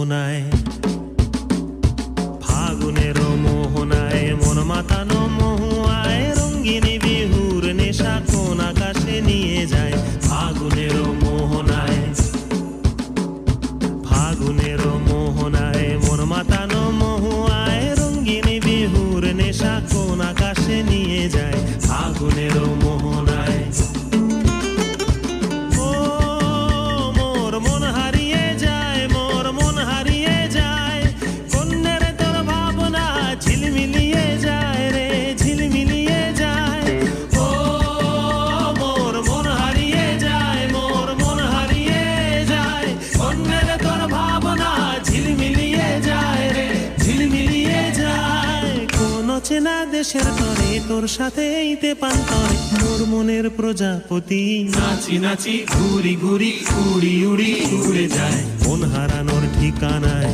মোহনায় দেশের তরে, তোর সাথে এইতে পান্তরে মোর মনের প্রজাপতি নাচি নাচি, ঘুরি ঘুরি, উড়ি উড়ি উড়ে যায়। মন হারানোর ঠিকানায়,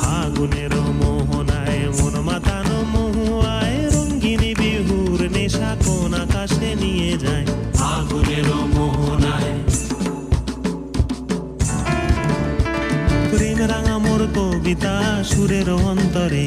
ফাগুনের মোহনায়, মন মাতানো মহুয়ায়, রঙ্গিনী বিহুর নেশা কোন আকাশে নিয়ে যায়। ফাগুনের মোহনায়। প্রেম রাঙা মোর কবিতা সুরের অন্তরে।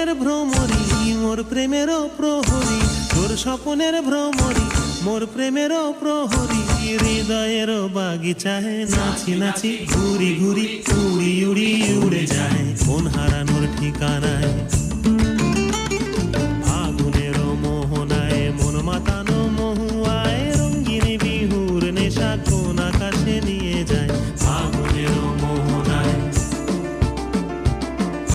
স্বপনের ভ্রমরি, মোর প্রেমের প্রহরী। তোর স্বপনের ভ্রমরি, মোর প্রেমের প্রহরী। হৃদয়ের বাগিচায় নাচি নাচি, ঘুরি ঘুরি, উড়ি উড়ি উড়ে যায়।